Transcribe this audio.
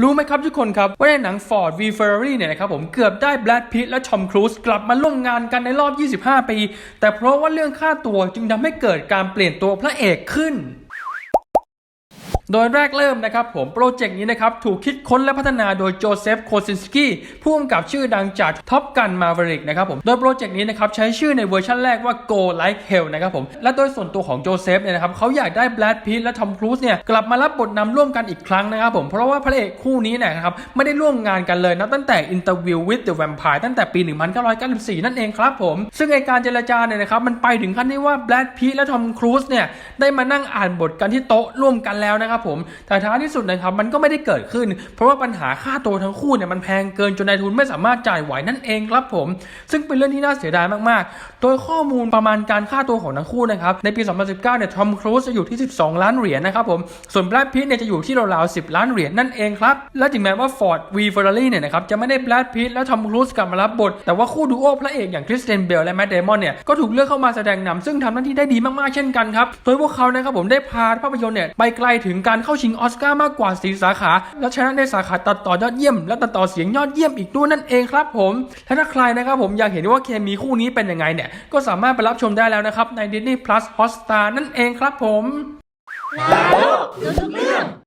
รู้ไหมครับทุกคนครับ ว่าในหนัง Ford v Ferrari เนี่ยนะครับผมเกือบได้แบรดพิตและชอมครูซกลับมาร่วมงานกันในรอบ 25 ปี แต่เพราะว่าเรื่องค่าตัวจึงทำให้เกิดการเปลี่ยนตัวพระเอกขึ้น โดยแรกเริ่มนะครับผมโปรเจกต์นี้นะครับถูกคิดค้นและพัฒนาโดยโจเซฟโคซินสกี้ผู้กำกับชื่อดังจากท็อปกันมา v e ริกนะครับผมโดยโปรเจกต์นี้นะครับใช้ชื่อในเวอร์ชันแรกว่า Go Like Hell นะครับผมและโดยส่วนตัวของโจเซฟเนี่ยนะครับเขาอยากได้แบรดพิตและทอมครูซเนี่ยกลับมารับบทนำร่วมกันอีกครั้งนะครับผมเพราะว่าพระเอกคู่นี้เนยนะครับไม่ได้ร่วมงานกันเลยนับตั้งแต่ Interview with the Vampire ตั้งแต่ปี 1994 นั่นเองครับผมซึ่งไอการเจรจาเนี่ยนะครับมันไปถึงขั้นที่ว่าแบรดพิตและทอมครูซเนี่ยได้มานั่งอ่านบทกันที่โต๊ะร่วมกันแล้วนะครับผมแต่ท้ายที่สุดนะครับมันก็ไม่ได้เกิดขึ้น เพราะว่าปัญหาค่าตัวทั้งคู่เนี่ยมันแพงเกินจนนายทุนไม่สามารถจ่ายไหวนั่นเองครับผม ซึ่งเป็นเรื่องที่น่าเสียดายมากๆ โดยข้อมูลประมาณการค่าตัวของทั้งคู่นะครับในปี 2019 เนี่ยทอมครูซจะอยู่ที่ 12 ล้านเหรียญนะครับผมส่วนแบรดพิตเนี่ยจะอยู่ที่ราวๆ10 ล้านเหรียญนั่นเองครับและถึงแม้ว่า Ford V Ferrari เนี่ยนะครับจะไม่ได้แบรดพิตและทอมครูซกลับมารับบท แต่ว่าคู่ดูโอพระเอกอย่างคริสเตนเบลและแมดเดมอนเนี่ยก็ถูกเลือกเข้ามาแสดงนำซึ่งทำหน้าที่ได้ดีมากๆเช่นกันครับโดยพวกเขานะครับผมได้พาภาพยนตร์เนี่ยไปไกลถึงการเข้าชิงออสการ์มากกว่าสีสาขา และชนะในสาขาตัดต่อยอดเยี่ยม และตัดต่อเสียงยอดเยี่ยมอีกด้วยนั่นเองครับผมและถ้าใครนะครับผมอยากเห็นว่าเคมีคู่นี้เป็นยังไงเนี่ยก็สามารถไปรับชมได้แล้วนะครับใน Disney Plus Hotstar นั่นเองครับผม